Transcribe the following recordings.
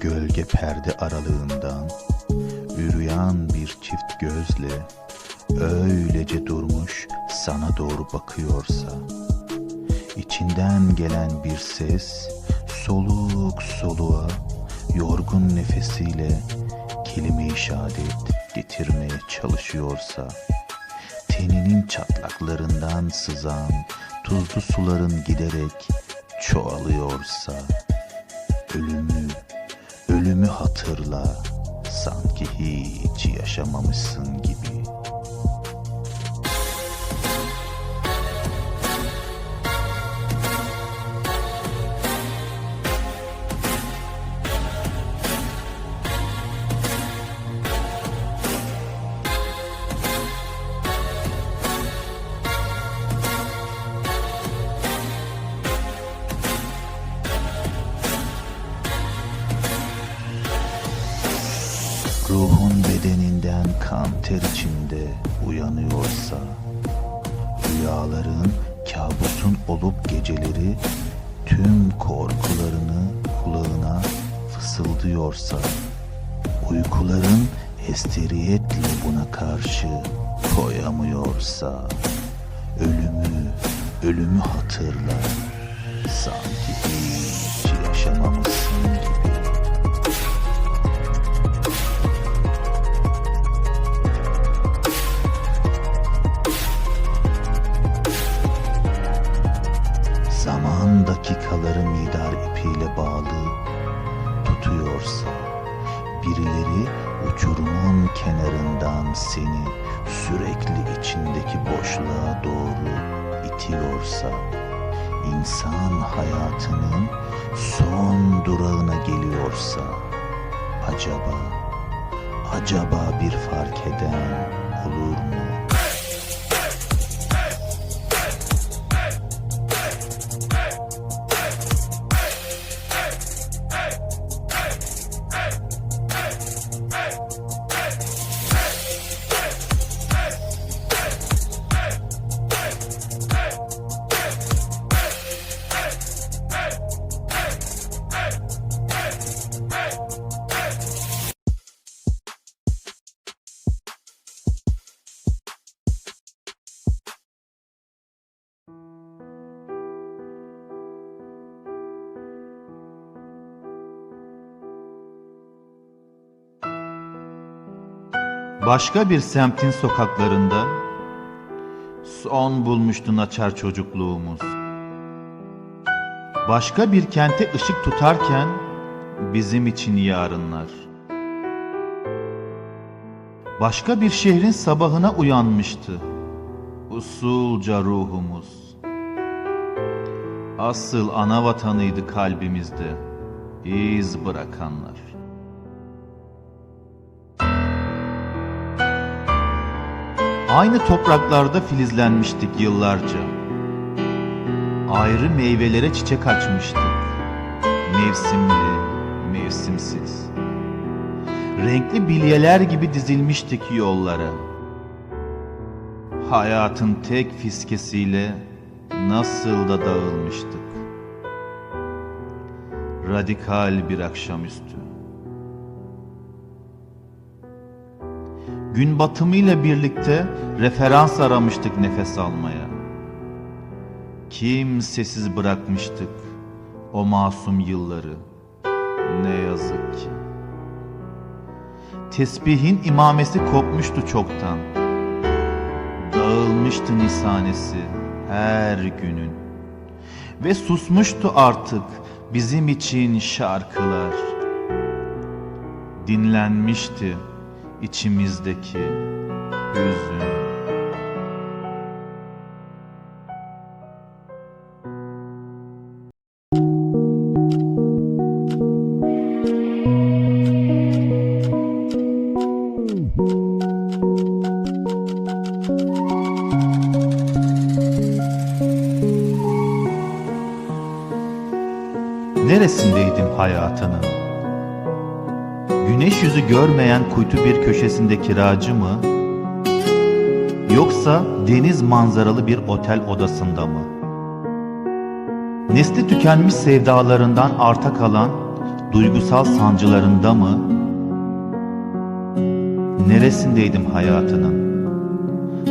Gölge perde aralığından Ürüyan bir çift gözle Öylece durmuş sana doğru bakıyorsa içinden gelen bir ses Soluk soluğa Yorgun nefesiyle Kelime-i şehadet getirmeye çalışıyorsa teninin çatlaklarından sızan tuzlu suların giderek çoğalıyorsa ölümü, ölümü hatırla sanki hiç yaşamamışsın gibi. Rüyaların kabusun olup geceleri tüm korkularını kulağına fısıldıyorsa, uykuların esteriyetle buna karşı koyamıyorsa, ölümü, ölümü hatırla, sanki hiç yaşamamışsın boşluğa doğru itiyorsa insan hayatının son durağına geliyorsa acaba acaba bir fark eden olur mu? Başka bir semtin sokaklarında son bulmuştu naçar çocukluğumuz. Başka bir kente ışık tutarken bizim için yarınlar. Başka bir şehrin sabahına uyanmıştı usulca ruhumuz. Asıl ana vatanıydı kalbimizde iz bırakanlar. Aynı topraklarda filizlenmiştik yıllarca. Ayrı meyvelere çiçek açmıştık. Mevsimli, mevsimsiz. Renkli bilyeler gibi dizilmiştik yollara. Hayatın tek fiskesiyle nasıl da dağılmıştık. Radikal bir akşamüstü. Gün batımıyla birlikte referans aramıştık nefes almaya. Kimsesiz bırakmıştık o masum yılları. Ne yazık ki. Tesbihin imamesi kopmuştu çoktan. Dağılmıştı nisanesi her günün. Ve susmuştu artık bizim için şarkılar. Dinlenmişti içimizdeki hüzün. Neresindeydim hayatının? Güneş yüzü görmeyen kuytu bir köşesinde kiracı mı? Yoksa deniz manzaralı bir otel odasında mı? Nesli tükenmiş sevdalarından arta kalan duygusal sancılarında mı? Neresindeydim hayatının?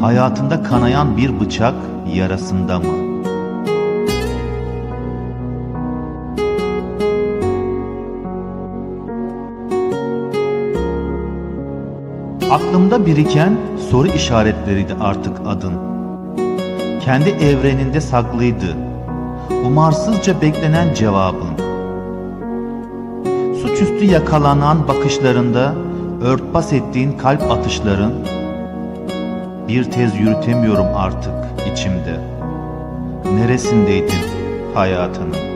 Hayatında kanayan bir bıçak yarasında mı? Aklımda biriken soru işaretleriydi artık adın. Kendi evreninde saklıydı. Umarsızca beklenen cevabın. Suçüstü yakalanan bakışlarında örtbas ettiğin kalp atışların bir tez yürütemiyorum artık içimde. Neresindeydin hayatının?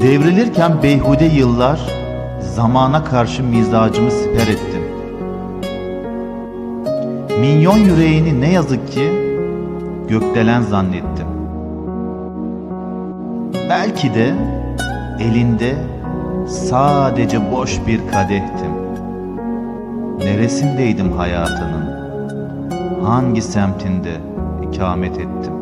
Devrilirken beyhude yıllar zamana karşı mizacımı siper ettim. Minyon yüreğini ne yazık ki gökdelen zannettim. Belki de elinde sadece boş bir kadehtim. Neresindeydim hayatının? Hangi semtinde ikamet ettim?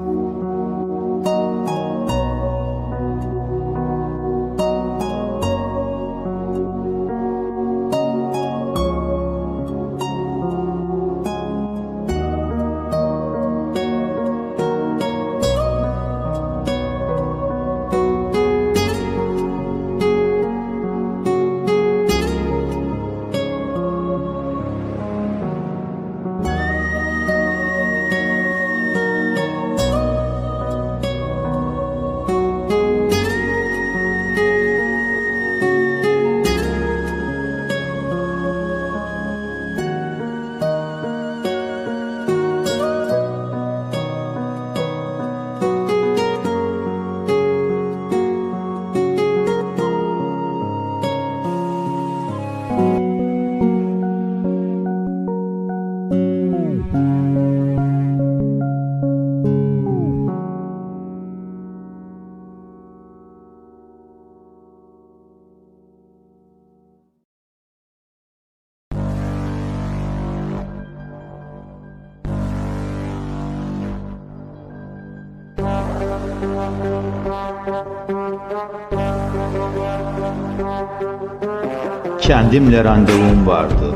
Kendimle randevum vardı.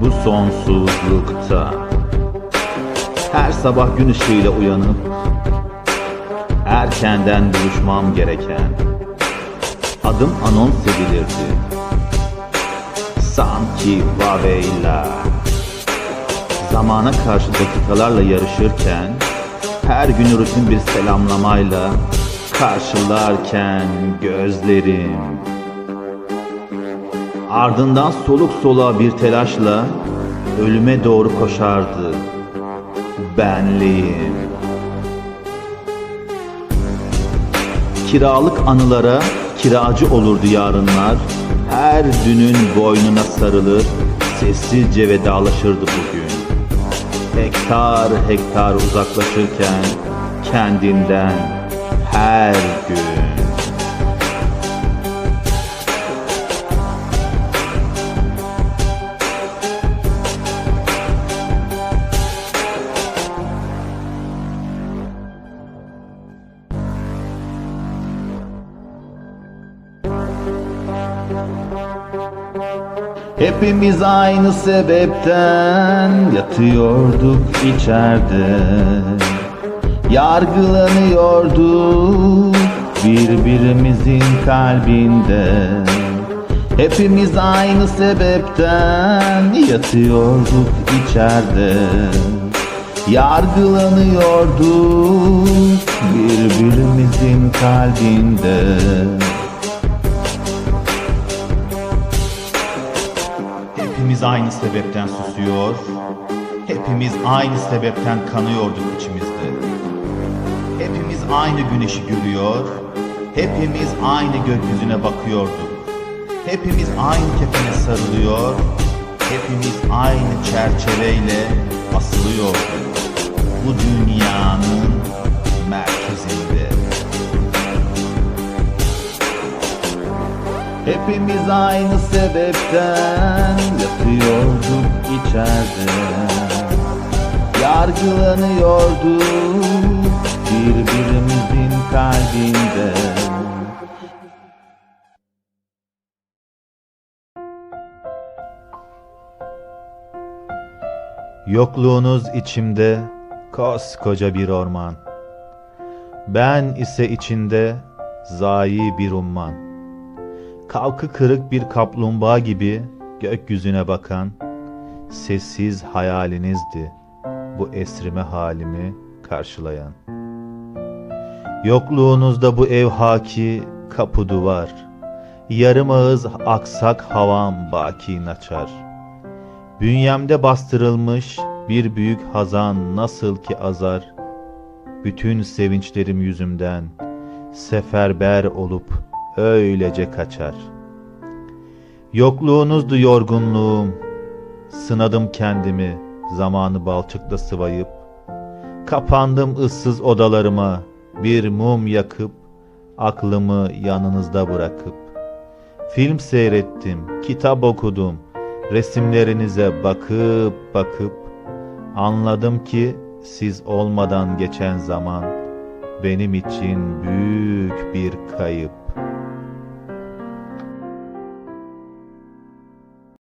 Bu sonsuzlukta. Her sabah gün ışığıyla uyanıp erkenden buluşmam gereken adım anons edilirdi. Sanki vaveyla zamana karşı dakikalarla yarışırken her günü rutin bir selamlamayla karşılarken gözlerim Ardından soluk soluğa bir telaşla ölüme doğru koşardı. Benliğim. Kiralık anılara kiracı olurdu yarınlar. Her dünün boynuna sarılır, sessizce vedalaşırdı bugün. Hektar hektar uzaklaşırken kendinden her gün. Hepimiz aynı sebepten yatıyorduk içeride. Yargılanıyorduk birbirimizin kalbinde. Hepimiz aynı sebepten yatıyorduk içeride. Yargılanıyorduk birbirimizin kalbinde Hepimiz aynı sebepten susuyor, hepimiz aynı sebepten kanıyorduk içimizde. Hepimiz aynı güneşi görüyor, hepimiz aynı gökyüzüne bakıyorduk. Hepimiz aynı kefene sarılıyor, hepimiz aynı çerçeveyle asılıyorduk. Bu dünyanın merkezinde. Hepimiz aynı sebepten yatıyorduk içeride yargılanıyordu birbirimizin kalbinde. Yokluğunuz içimde koskoca bir orman. Ben ise içinde zayi bir umman. Kalkı kırık bir kaplumbağa gibi gökyüzüne bakan sessiz hayalinizdi bu esrime halimi karşılayan. Yokluğunuzda bu ev haki kapı duvar, yarım ağız aksak havam baki naçar. Bünyemde bastırılmış bir büyük hazan nasıl ki azar, bütün sevinçlerim yüzümden seferber olup öylece kaçar. Yokluğunuzdu yorgunluğum, sınadım kendimi zamanı balçıkla sıvayıp, kapandım ıssız odalarıma bir mum yakıp, aklımı yanınızda bırakıp, film seyrettim, kitap okudum, resimlerinize bakıp bakıp, anladım ki siz olmadan geçen zaman benim için büyük bir kayıp.